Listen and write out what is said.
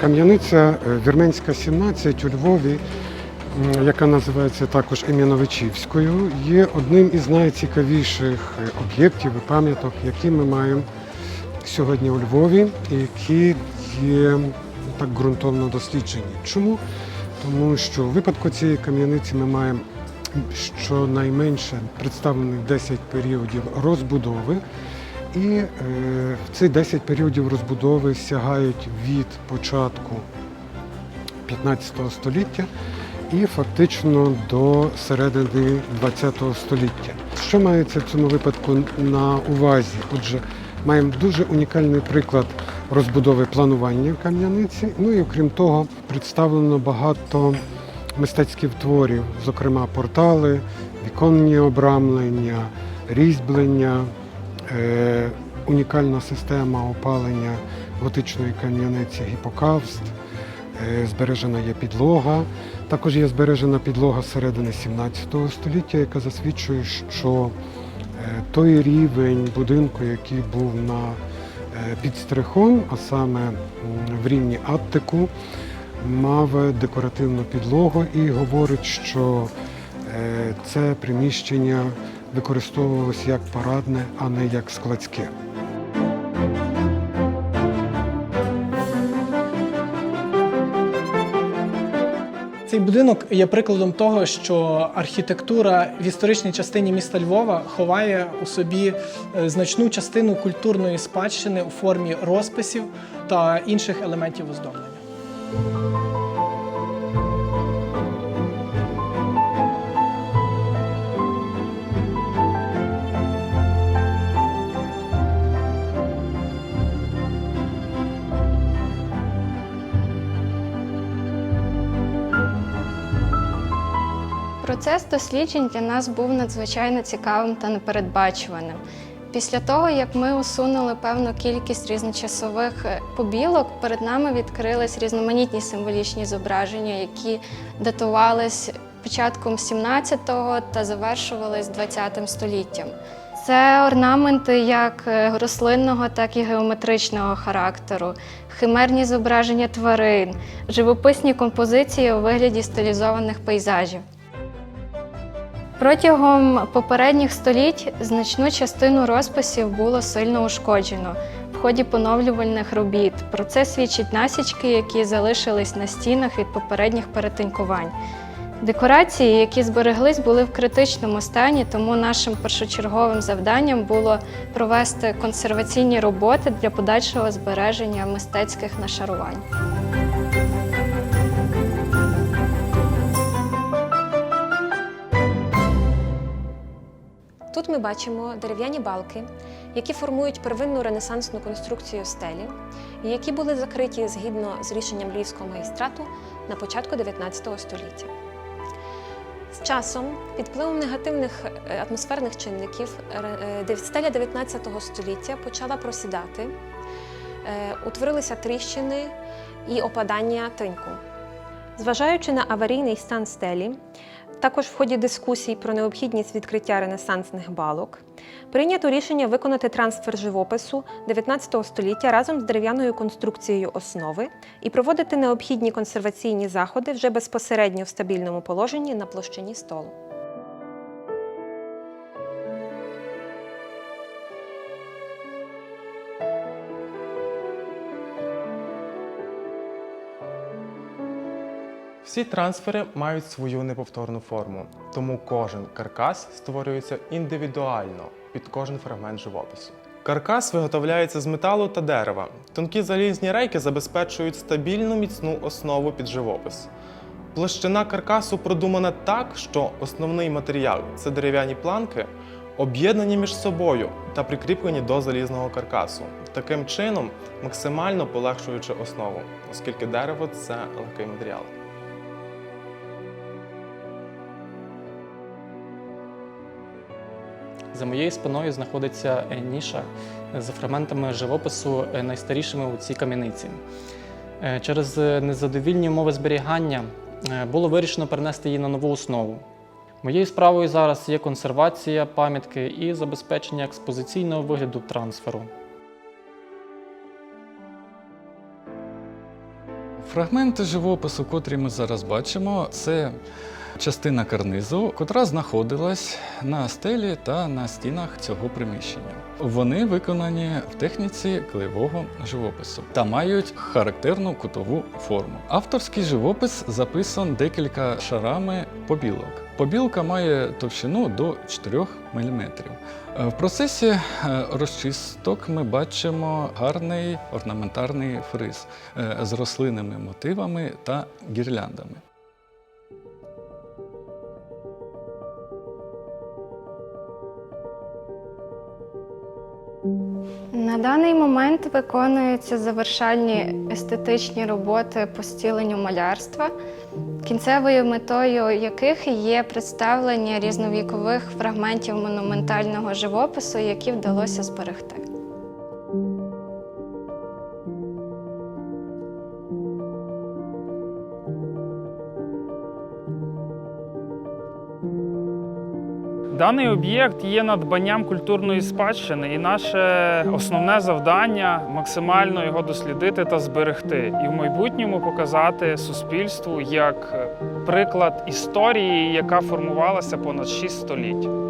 Кам'яниця е, Вірменська 17 у Львові, яка називається також Ем'яновичівською, є одним із найцікавіших е, об'єктів і пам'яток, які ми маємо сьогодні у Львові, які є так ґрунтовно досліджені. Чому? Тому що у випадку цієї кам'яниці ми маємо щонайменше представлених 10 періодів розбудови. І е, ці 10 періодів розбудови сягають від початку 15 століття і фактично до середини 20 століття. Що мається в цьому випадку на увазі? Отже, маємо дуже унікальний приклад розбудови планування в кам'яниці. Ну і окрім того, представлено багато мистецьких творів, зокрема портали, віконні обрамлення, різьблення, унікальна система опалення готичної кам'яниці гіпокавст, е, збережена є підлога. Також є збережена підлога середини 17 століття, яка засвідчує, що е, той рівень будинку, який був на е, під стрихом, а саме в рівні Аттику, мав декоративну підлогу і говорить, що е, це приміщення використовувалося як парадне, а не як складське. Цей будинок є прикладом того, що архітектура в історичній частині міста Львова ховає у собі е, значну частину культурної спадщини у формі розписів та інших елементів оздоблення. Процес досліджень для нас був надзвичайно цікавим та непередбачуваним. Після того, як ми усунули певну кількість різночасових е, побілок, перед нами відкрились різноманітні символічні зображення, які датувались початком 17-го та завершувались 20 століттям. Це орнаменти як е, рослинного, так і геометричного характеру, химерні зображення тварин, живописні композиції у вигляді стилізованих пейзажів. Протягом попередніх століть значну частину розписів було сильно ушкоджено в ході поновлювальних робіт. Про це свідчать насічки, які залишились на стінах від попередніх перетинкувань. Декорації, які збереглись, були в критичному стані, тому нашим першочерговим завданням було провести консерваційні роботи для подальшого збереження мистецьких нашарувань. Тут ми бачимо дерев'яні балки, які формують первинну ренесансну конструкцію стелі, і які були закриті згідно з рішенням Львівського магістрату на початку 19 століття. З часом, під впливом негативних е, атмосферних чинників, е, стеля 19 століття почала просідати, е, утворилися тріщини і опадання тиньку. Зважаючи на аварійний стан стелі, також в ході дискусій про необхідність відкриття ренесансних балок, прийнято рішення виконати трансфер живопису 19 століття разом з дерев'яною конструкцією основи і проводити необхідні консерваційні заходи вже безпосередньо в стабільному положенні на площині столу. Всі трансфери мають свою неповторну форму, тому кожен каркас створюється індивідуально під кожен фрагмент живопису. Каркас виготовляється з металу та дерева. Тонкі залізні рейки забезпечують стабільну міцну основу під живопис. Площина каркасу продумана так, що основний матеріал це дерев'яні планки, об'єднані між собою та прикріплені до залізного каркасу, таким чином максимально полегшуючи основу, оскільки дерево це легкий матеріал. За моєю спиною знаходиться е, ніша з фрагментами живопису е, найстарішими у цій кам'яниці. Е, Через незадовільні умови зберігання було вирішено перенести її на нову основу. Моєю справою зараз є консервація пам'ятки і забезпечення експозиційного вигляду трансферу. Фрагменти живопису, котрі ми зараз бачимо, це частина карнизу, котра знаходилась на стелі та на стінах цього приміщення. Вони виконані в техніці клеєвого живопису та мають характерну кутову форму. Авторський живопис записан декілька шарами побілок. Побілка має товщину до 4 мм. В процесі е, розчисток ми бачимо гарний орнаментарний фриз е, з рослинними мотивами та гірляндами. На даний момент виконуються завершальні естетичні роботи по стіленню малярства, кінцевою метою яких є представлення різновікових фрагментів монументального живопису, які вдалося зберегти. Даний об'єкт є надбанням культурної спадщини, і наше основне завдання максимально його дослідити та зберегти, і в майбутньому показати суспільству як приклад історії, яка формувалася понад шість століть.